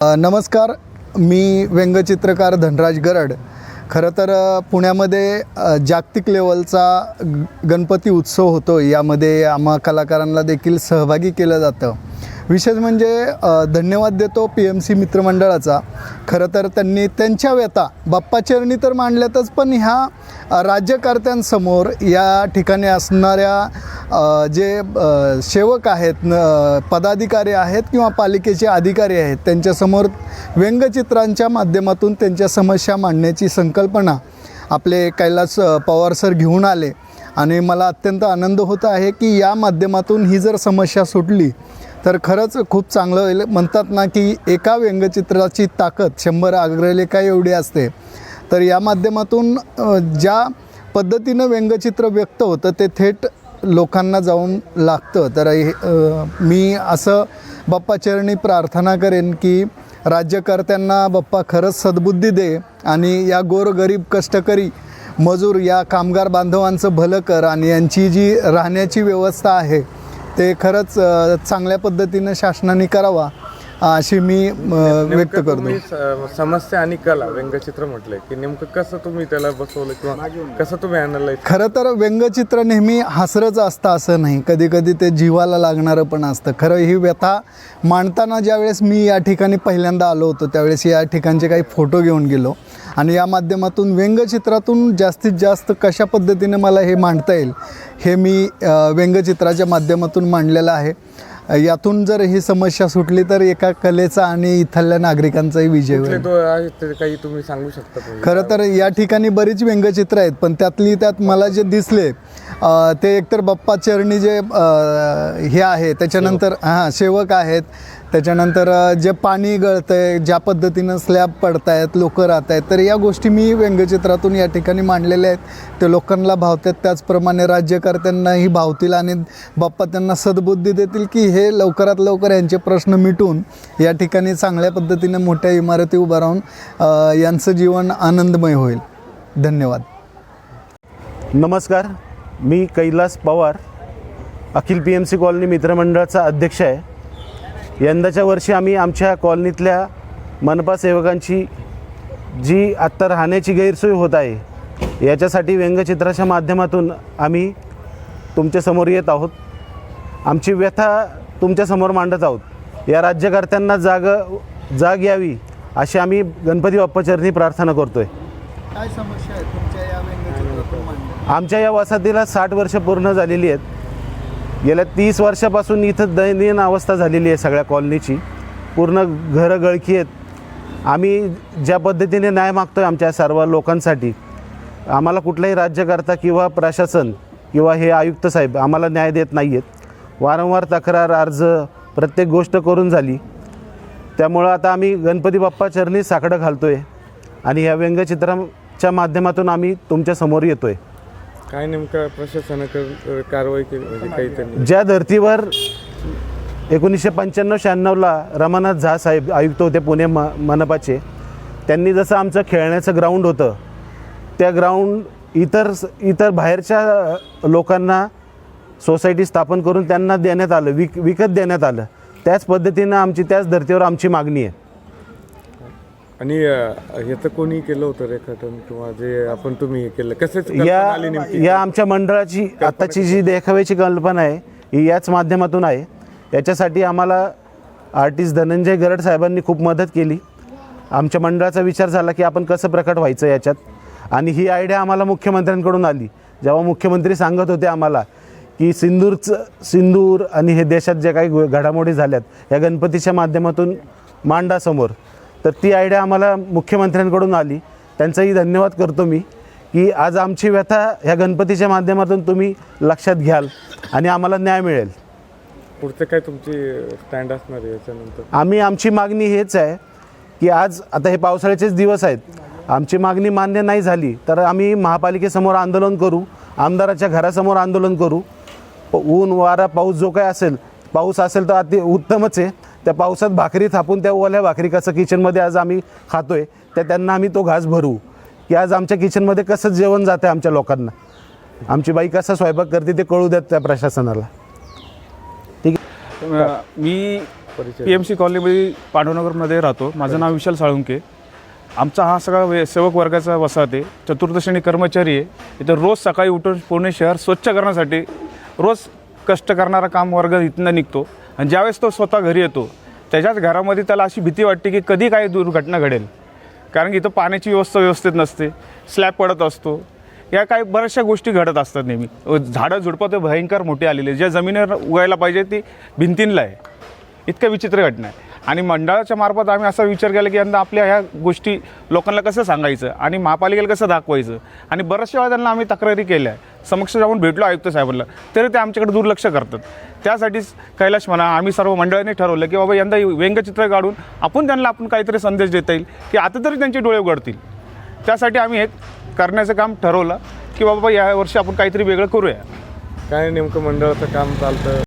नमस्कार मी व्यंगचित्रकार धनराज गरड. खरं तर पुण्यामध्ये जागतिक लेवलचा गणपती उत्सव होतो यामध्ये आम्हा कलाकारांना देखील सहभागी केलं जातं. विशेष म्हणजे धन्यवाद देतो पी एम सी मित्रमंडळाचा. खरं तर त्यांनी त्यांच्या व्यथा बाप्पाचरणी तर मांडल्यातच पण ह्या राज्यकर्त्यांसमोर या ठिकाणी असणाऱ्या जे सेवक आहेत न पदाधिकारी आहेत किंवा पालिकेचे अधिकारी आहेत त्यांच्यासमोर व्यंगचित्रांच्या माध्यमातून त्यांच्या समस्या मांडण्याची संकल्पना आपले कैलास पवार सर घेऊन आले. आणि मला अत्यंत आनंद होत आहे की या माध्यमातून ही जर समस्या सुटली तर खरंच खूप चांगलं होईल. म्हणतात ना की एका व्यंगचित्राची ताकद शंभर अग्रलेखा एवढी असते. तर या माध्यमातून ज्या पद्धतीनं व्यंगचित्र व्यक्त होतं ते थेट लोकांना जाऊन लागतं. तर हे, मी असं बाप्पाचरणी प्रार्थना करेन की राज्यकर्त्यांना बाप्पा खरंच सद्बुद्धी दे आणि या गोरगरीब कष्टकरी मजूर या कामगार बांधवांचं भलं कर आणि यांची जी राहण्याची व्यवस्था आहे ते खरंच चांगल्या पद्धतीनं शासनाने करावा अशी मी व्यक्त करतो. समस्या आणि कला व्यंगचित्र म्हटलंय की नेमकं कसं तुम्ही त्याला बसवलं किंवा कसं तुम्ही अनालाइज खरं तर व्यंगचित्र नेहमी हसरंच असतं असं नाही. कधी कधी ते जीवाला लागणारं पण असतं. खरं ही व्यथा मांडताना ज्यावेळेस मी या ठिकाणी पहिल्यांदा आलो होतो त्यावेळेस या ठिकाणचे काही फोटो घेऊन गेलो. आणि या माध्यमातून व्यंगचित्रातून जास्तीत जास्त कशा पद्धतीने मला हे मांडता येईल हे मी व्यंगचित्राच्या माध्यमातून मांडलेलं आहे. यातून जर ही समस्या सुटली तर एका कलेचा आणि इथल्या नागरिकांचाही विजय होईल. काही तुम्ही सांगू शकता? खरं तर या ठिकाणी बरीच व्यंगचित्र आहेत पण त्यातली त्यात मला जे दिसले ते एकतर बाप्पा चरणी जे हे आहे त्याच्यानंतर हां सेवक आहेत त्याच्यानंतर जे पाणी गळतं आहे ज्या पद्धतीनं स्लॅब पडत आहेत लोक राहत आहेत तर या गोष्टी मी व्यंगचित्रातून या ठिकाणी मांडलेल्या आहेत. ते लोकांना भावतात त्याचप्रमाणे राज्यकर्त्यांनाही भावतील आणि बाप्पा त्यांना सद्बुद्धी देतील की हे लवकरात लवकर यांचे प्रश्न मिटून या ठिकाणी चांगल्या पद्धतीने मोठ्या इमारती उभा राहून यांचं जीवन आनंदमय होईल. धन्यवाद. नमस्कार. मी कैलास पवार अखिल पी एम सी कॉलनी मित्रमंडळाचा अध्यक्ष आहे. यंदाच्या वर्षी आम्ही आमच्या कॉलनीतल्या मनपा सेवकांची जी आत्ता राहण्याची गैरसोय होत आहे याच्यासाठी व्यंगचित्राच्या माध्यमातून आम्ही तुमच्यासमोर येत आहोत. आमची व्यथा तुमच्यासमोर मांडत आहोत. या राज्यकर्त्यांना जाग जाग यावी अशी आम्ही गणपती बाप्पाचरणी प्रार्थना करतोय. काय समस्या आहे तुमच्या या व्यंगचित्रातून आमच्या या वसाहतीला साठ वर्ष पूर्ण झालेली आहेत. गेल्या तीस वर्षापासून इथं दयनीय अवस्था झालेली आहे सगळ्या कॉलनीची. पूर्ण घरं गळखी आहेत. आम्ही ज्या पद्धतीने न्याय मागतो आहे आमच्या सर्व लोकांसाठी आम्हाला कुठलाही राज्यकर्ता किंवा प्रशासन किंवा हे आयुक्त साहेब आम्हाला न्याय देत नाही आहेत वारंवार तक्रार अर्ज प्रत्येक गोष्ट करून झाली. त्यामुळं आता आम्ही गणपती बाप्पा चरणी साकडं घालतो आहे आणि ह्या व्यंगचित्राच्या माध्यमातून आम्ही तुमच्यासमोर येतो आहे काय नेमकं प्रशासनानं कर- कारवाई केली म्हणजे काही त्यांनी? ज्या धर्तीवर एकोणीसशे पंच्याण्णव शहाण्णवला रमानाथ झा साहेब आयुक्त होते पुणे म मनपाचे त्यांनी जसं आमचं खेळण्याचं ग्राउंड होतं त्या ग्राउंड इतर इतर बाहेरच्या लोकांना सोसायटी स्थापन करून त्यांना देण्यात आलं विक विकत देण्यात आलं. त्याच पद्धतीनं आमची त्याच धर्तीवर आमची मागणी आहे. आणि ह्याचं कोणी केलं होतं रेखाटन किंवा जे आपण तुम्ही हे केलं. कसेच या या आमच्या मंडळाची आत्ताची जी देखाव्याची कल्पना आहे ही याच माध्यमातून आहे. याच्यासाठी आम्हाला आर्टिस्ट धनंजय गरड साहेबांनी खूप मदत केली. आमच्या मंडळाचा विचार झाला की आपण कसं प्रकट व्हायचं याच्यात. आणि ही आयडिया आम्हाला मुख्यमंत्र्यांकडून आली. जेव्हा मुख्यमंत्री सांगत होते आम्हाला की सिंदूरचं सिंदूर आणि हे देशात ज्या काही घडामोडी झाल्यात या गणपतीच्या माध्यमातून मांडा समोर तर ती आयडिया आम्हाला मुख्यमंत्र्यांकडून आली. त्यांचाही धन्यवाद करतो मी की आज आमची व्यथा ह्या गणपतीच्या माध्यमातून तुम्ही लक्षात घ्याल आणि आम्हाला न्याय मिळेल. पुढचं काय तुमची स्टँड असणार आहे याच्यानंतर? आम्ही आमची मागणी हेच आहे की आज आता हे पावसाळ्याचेच दिवस आहेत. आमची मागणी मान्य नाही झाली तर आम्ही महापालिकेसमोर आंदोलन करू आमदाराच्या घरासमोर आंदोलन करू. ऊन वारा पाऊस जो काय असेल पाऊस असेल तर अति उत्तमच आहे. त्या पावसात भाकरी थापून त्या ओल्या भाकरी कसं किचनमध्ये आज आम्ही खातोय त्या त्यांना आम्ही तो घास भरू. की आज आमच्या किचनमध्ये कसं जेवण जातं आमच्या लोकांना. आमची बाई कसा स्वयंपाक करते ते कळू द्यात त्या प्रशासनाला. ठीक आहे? मी पी एम सी कॉलनीमध्ये पांडवनगरमध्ये राहतो. माझं नाव विशाल साळुंके. आमचा हा सगळा वे सेवक वर्गाचा वसाहत आहे. चतुर्थ कर्मचारी आहे. इथं रोज सकाळी उठून पुणे शहर स्वच्छ करण्यासाठी रोज कष्ट करणारा काम वर्ग इथनं निघतो. आणि ज्यावेळेस तो स्वतः घरी येतो त्याच्याच घरामध्ये त्याला अशी भीती वाटते की कधी काही दुर्घटना घडेल. कारण की इथं पाण्याची व्यवस्था व्यवस्थित नसते स्लॅब पडत असतो. या काही बऱ्याचशा गोष्टी घडत असतात नेहमी. झाडं झुडपं ते भयंकर मोठी आलेले ज्या जमिनीवर उगायला पाहिजे ती भिंतींला आहे. इतक्या विचित्र घटना आहे. आणि मंडळाच्या मार्फत आम्ही असा विचार केला की यंदा आपल्या ह्या गोष्टी लोकांना कसं सांगायचं आणि महापालिकेला कसं दाखवायचं? आणि बऱ्याचशा वेळा त्यांना आम्ही तक्रारी केल्या. समक्ष जाऊन भेटलो आयुक्त साहेबांना. तरी ते आमच्याकडे दुर्लक्ष करतात. त्यासाठीच कैलाश म्हणा आम्ही सर्व मंडळाने ठरवलं की बाबा यंदा व्यंगचित्र काढून आपण त्यांना आपण काहीतरी संदेश देता येईल की आता तरी त्यांचे डोळे उघडतील. त्यासाठी आम्ही हे करण्याचं काम ठरवलं की बाबा या वर्षी आपण काहीतरी वेगळं करूया. काय नेमकं मंडळाचं काम चालतं?